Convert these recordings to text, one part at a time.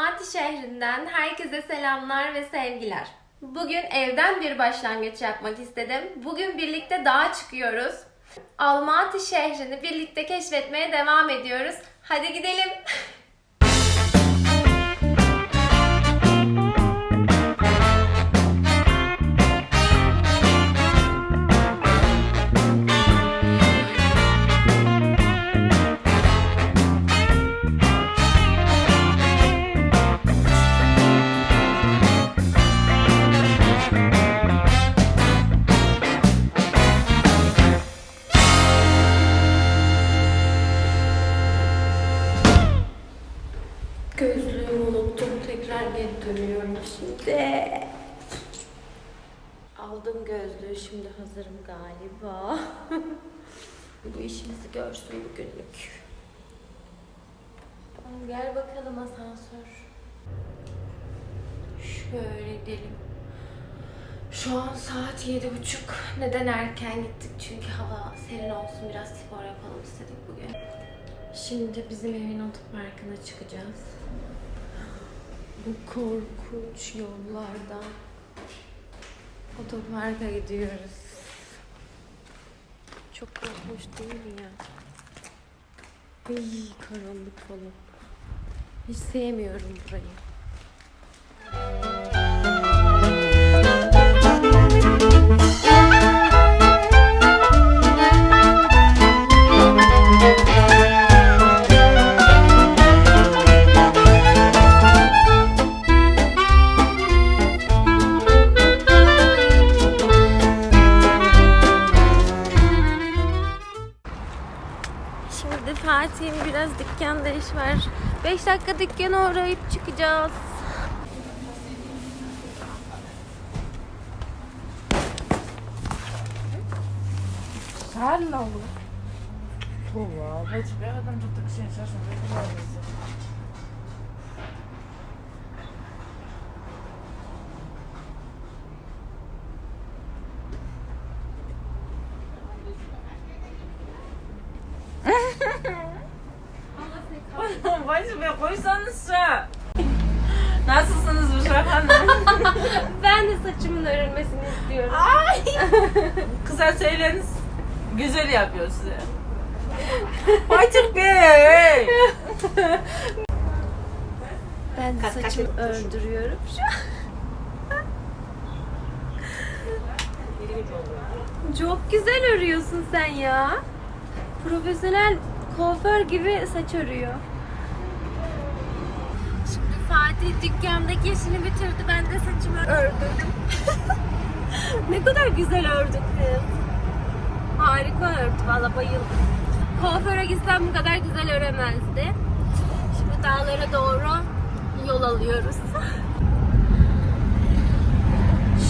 Almaty şehrinden herkese selamlar ve sevgiler. Bugün evden bir başlangıç yapmak istedim. Bugün birlikte dağa çıkıyoruz. Almaty şehrini birlikte keşfetmeye devam ediyoruz. Hadi gidelim. gözlüğü. Şimdi hazırım galiba. Bu işimizi görsün bugünlük. Tamam, Gel bakalım asansör. Şöyle gidelim. Şu an saat yedi buçuk. Neden erken gittik? Çünkü hava serin olsun biraz spor yapalım istedik bugün. Şimdi bizim evin otoparkına çıkacağız. Bu korkunç yollardan otoparka gidiyoruz. Çok korkunç değil mi ya? Ay karanlık falan. Hiç sevmiyorum burayı. Biraz dükkanda iş var. 5 dakika dükkanı uğrayıp çıkacağız. Kurwa, weź ja tam do tego księcia, żeby wyglądać. Baş be koysanız şu. Nasılsınız Büşra Hanım? Ben de saçımın örülmesini istiyorum. Ay! Kısa söyleniz. Güzel yapıyor size. Açık be. Ben de saçımı ördürüyorum şu an. Çok güzel örüyorsun sen ya. Profesyonel kuaför gibi saç örüyor. Dükkandaki işini bitirdi. Ben de saçımı ördüm. ne kadar güzel ördü kız. Harika ördü. Valla bayıldım. Kuaföre gitsem bu kadar güzel öremezdi. Şimdi dağlara doğru yol alıyoruz.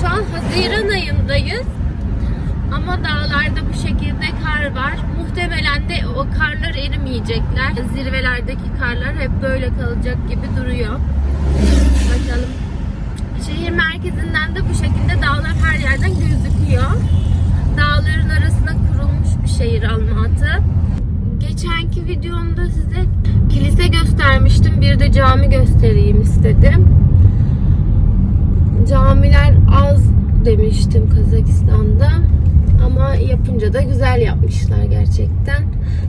Şu an Haziran ayındayız. Ama dağlarda bu şekilde kar var. Muhtemelen de o karlar erimeyecekler. Zirvelerdeki karlar hep böyle kalacak gibi duruyor. Bakalım. Şehir merkezinden de bu şekilde dağlar her yerden gözüküyor. Dağların arasına kurulmuş bir şehir Almatı. Geçenki videomda size kilise göstermiştim. Bir de cami göstereyim istedim. Camiler az demiştim Kazakistan'da. Ama yapınca da güzel yapmışlar gerçekten.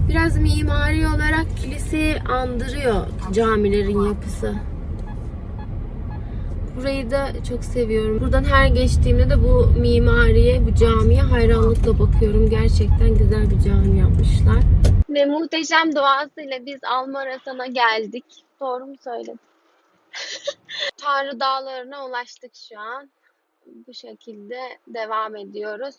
Biraz mimari olarak kiliseyi andırıyor camilerin yapısı. Burayı da çok seviyorum. Buradan her geçtiğimde de bu mimariye, bu camiye hayranlıkla bakıyorum. Gerçekten güzel bir cami yapmışlar. Ve muhteşem doğasıyla biz Almarasan'a geldik. Doğru mu söyledim? Tanrı Dağları'na ulaştık şu an. Bu şekilde devam ediyoruz.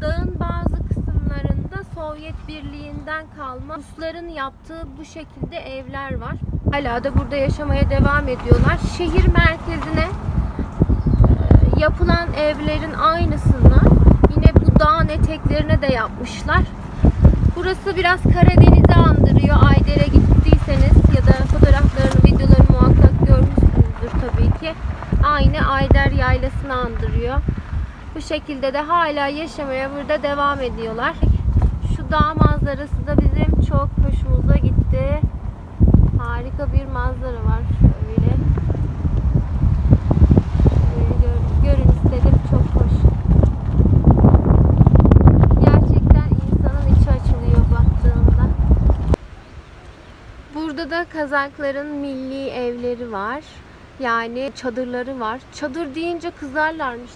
Dağın bazı kısımlarında Sovyet Birliği'nden kalma Rusların yaptığı bu şekilde evler var. Hala da burada yaşamaya devam ediyorlar. Şehir merkezine e, yapılan evlerin aynısını yine bu dağın eteklerine de yapmışlar. Burası biraz Karadeniz'i andırıyor. Ayder'e gittiyseniz ya da fotoğraflarını, videolarını muhakkak görmüşsünüzdür tabii ki. Aynı Ayder yaylasını andırıyor. Bu şekilde de hala yaşamaya burada devam ediyorlar. Şu dağ manzarası da bizim çok hoşumuza gitti. Harika bir manzara var şöyle. Şöyle gör- görün istedim çok hoş. Gerçekten insanın içi açılıyor baktığında. Burada da Kazakların milli evleri var. Yani çadırları var. Çadır deyince kızarlarmış.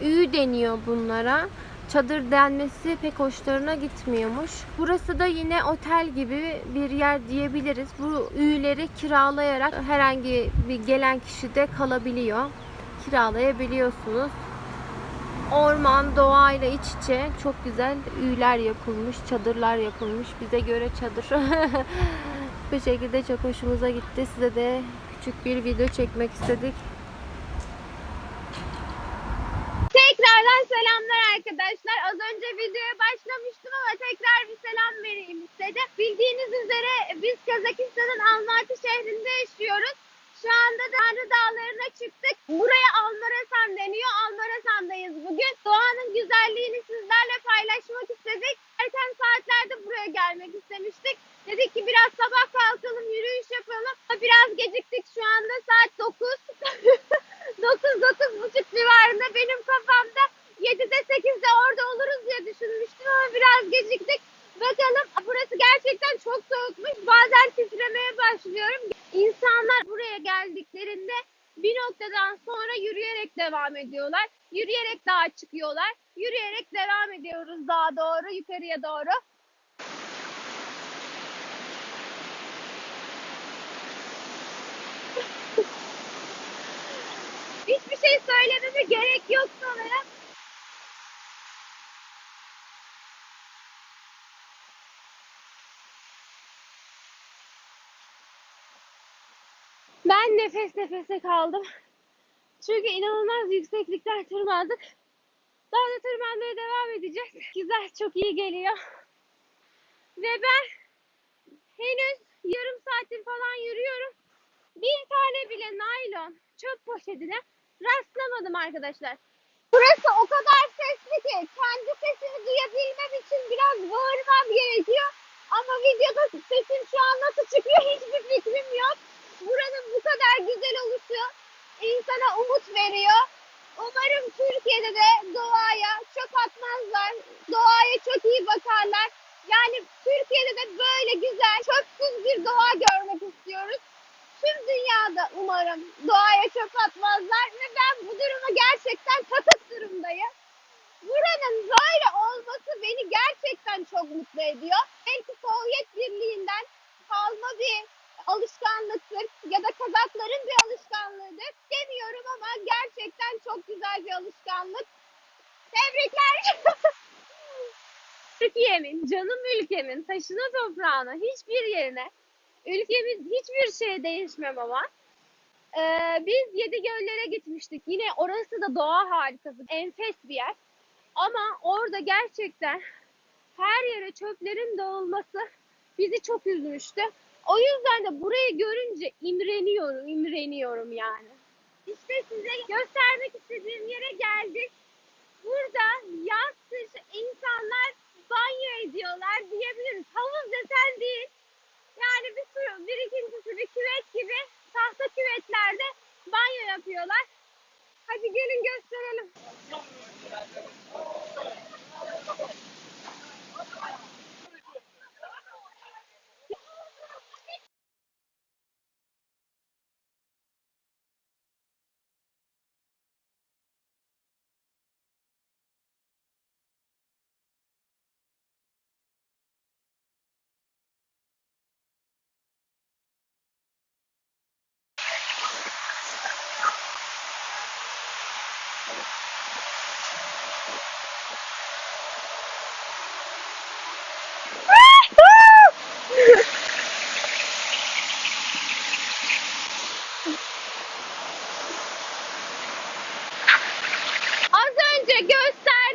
Ü deniyor bunlara. Çadır denmesi pek hoşlarına gitmiyormuş. Burası da yine otel gibi bir yer diyebiliriz. Bu üyleri kiralayarak herhangi bir gelen kişi de kalabiliyor. Kiralayabiliyorsunuz. Orman doğayla iç içe çok güzel üyler yapılmış, çadırlar yapılmış. Bize göre çadır. Bu şekilde çok hoşumuza gitti. Size de küçük bir video çekmek istedik. Tekrardan selamlar arkadaşlar. Az önce videoya başlamıştım ama tekrar bir selam vereyim istedim. Bildiğiniz üzere biz Kazakistan'ın Almaty şehrinde yaşıyoruz. Şu anda Tanrı Dağları'na çıktık. Buraya Almarasan deniyor. Almarasan'dayız bugün. Doğanın güzelliğini sizlerle paylaşmak istedik. Erken saatlerde buraya gelmek istemiştik. Dedik ki biraz sabah kalkalım, yürüyüş yapalım. Biraz geciktik şu anda saat 9. 9 buçuk civarında benim kafamda 7'de 8'de orada oluruz diye düşünmüştüm ama biraz geciktik. Bakalım burası gerçekten çok soğukmuş. Bazen titremeye başlıyorum. İnsanlar buraya geldiklerinde bir noktadan sonra yürüyerek devam ediyorlar. Yürüyerek dağa çıkıyorlar. Yürüyerek devam ediyoruz dağa doğru, yukarıya doğru. Hiçbir şey söylememe gerek yok sanırım. Ben nefes nefese kaldım. Çünkü inanılmaz yükseklikten tırmandık. Daha da tırmanmaya devam edeceğiz. Güzel, çok iyi geliyor. Ve ben henüz yarım saattir falan yürüyorum. Bir tane bile naylon çöp poşetine rastlamadım arkadaşlar. Burası o kadar sesli ki kendi sesimi duyabilmem için biraz bağırmam gerekiyor. Ama videoda sesim şu an nasıl çıkıyor hiçbir fikrim yok. Buranın bu kadar güzel oluşu insana umut veriyor. Umarım Türkiye'de de doğaya çöp atmazlar. Doğaya çok iyi bakarlar. Yani Türkiye'de de böyle güzel, çöpsüz bir doğa görmek istiyoruz tüm dünyada umarım doğaya çöp atmazlar ve ben bu duruma gerçekten takık durumdayım. Buranın böyle olması beni gerçekten çok mutlu ediyor. Belki Sovyet Birliği'nden kalma bir alışkanlıktır ya da Kazakların bir alışkanlığıdır demiyorum ama gerçekten çok güzel bir alışkanlık. Tebrikler. Türkiye'min, canım ülkemin taşına toprağına hiçbir yerine ülkemiz hiçbir şey değişmem ama ee, biz Yedi Göllere gitmiştik. Yine orası da doğa harikası. Enfes bir yer. Ama orada gerçekten her yere çöplerin dağılması bizi çok üzmüştü. O yüzden de burayı görünce imreniyorum, imreniyorum yani. İşte size göstermek istediğim yere geldik. Burada yaz kış insanlar banyo ediyorlar diyebiliriz. Havuz desen değil. Yani bir su birikintisi, bir küvet gibi tahta küvetlerde banyo yapıyorlar. Hadi gelin gösterelim.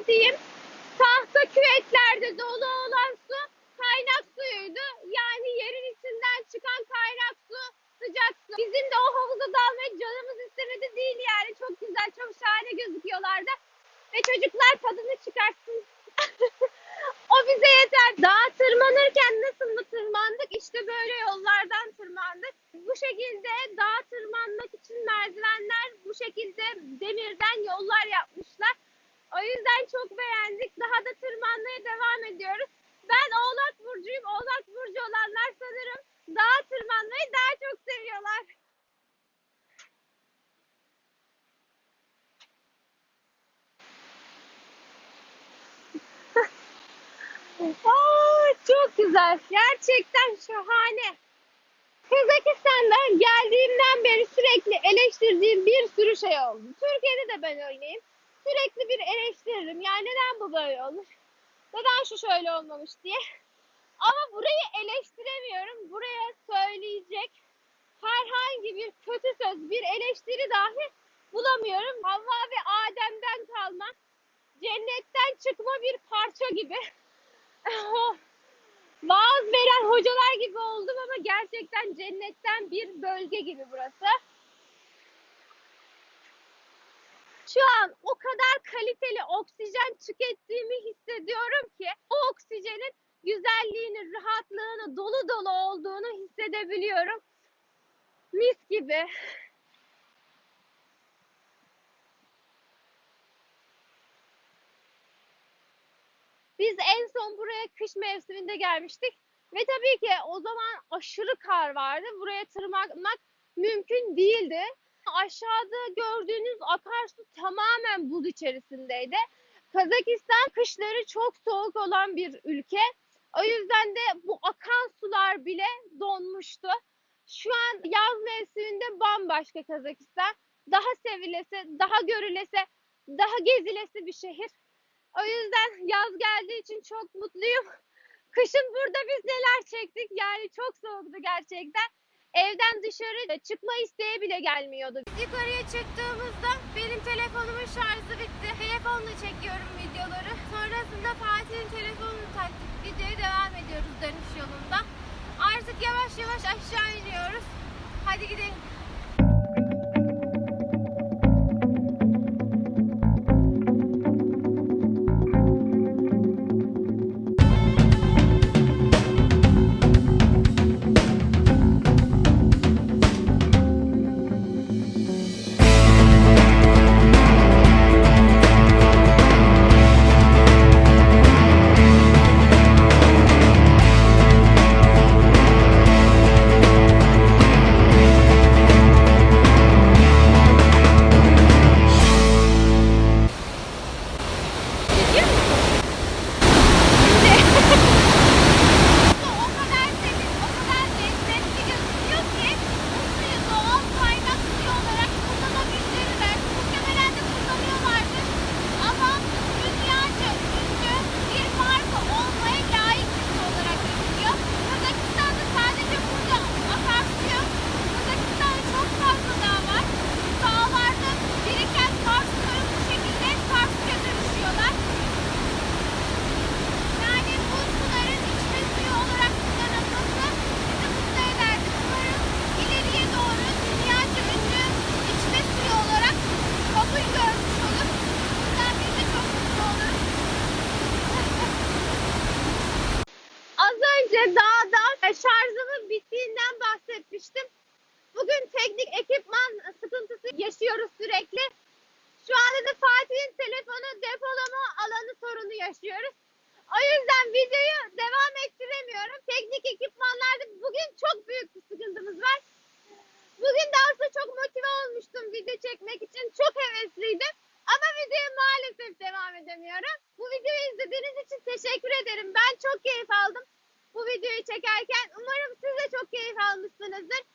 bahsettiğim tahta küvetlerde dolu olan su kaynak suyuydu. Yani yerin içinden çıkan kaynak su, sıcak su. Bizim de o havuza dalmaya canımız istemedi değil yani. Çok güzel, çok şahane gözüküyorlardı. Ve çocuklar tadını çıkartsın. o bize yeter. Dağa tırmanırken nasıl mı tırmandık? İşte böyle yollardan tırmandık. Bu şekilde dağa tırmanmak için merdivenler bu şekilde demirden yollar yapmış Yüzden çok beğendik. Daha da tırmanmaya devam ediyoruz. Ben Oğlak Burcu'yum. Oğlak Burcu olanlar sanırım dağa tırmanmayı daha çok seviyorlar. Aa, çok güzel. Gerçekten şahane. Kazakistan'da geldiğimden beri sürekli eleştirdiğim bir sürü şey oldu. Türkiye'de de ben öyleyim. Sürekli bir eleştiririm. Yani neden bu böyle olur? Neden şu şöyle olmamış diye. Ama burayı eleştiremiyorum. Buraya söyleyecek herhangi bir kötü söz, bir eleştiri dahi bulamıyorum. Havva ve Adem'den kalma, cennetten çıkma bir parça gibi. Vaaz veren hocalar gibi oldum ama gerçekten cennetten bir bölge gibi burası. Şu an o kadar kaliteli oksijen tükettiğimi hissediyorum ki o oksijenin güzelliğini, rahatlığını, dolu dolu olduğunu hissedebiliyorum. Mis gibi. Biz en son buraya kış mevsiminde gelmiştik ve tabii ki o zaman aşırı kar vardı. Buraya tırmanmak mümkün değildi. Aşağıda gördüğünüz akarsu tamamen buz içerisindeydi. Kazakistan kışları çok soğuk olan bir ülke. O yüzden de bu akan sular bile donmuştu. Şu an yaz mevsiminde bambaşka Kazakistan. Daha sevilesi, daha görülesi, daha gezilesi bir şehir. O yüzden yaz geldiği için çok mutluyum. Kışın burada biz neler çektik yani çok soğuktu gerçekten. Evden dışarı çıkma isteği bile gelmiyordu. Yukarıya çıktığımızda benim telefonumun şarjı bitti. Telefonla çekiyorum videoları. Sonrasında Fatih'in telefonunu taktık. Videoya devam ediyoruz dönüş yolunda. Artık yavaş yavaş aşağı iniyoruz. Hadi gidelim. नज़र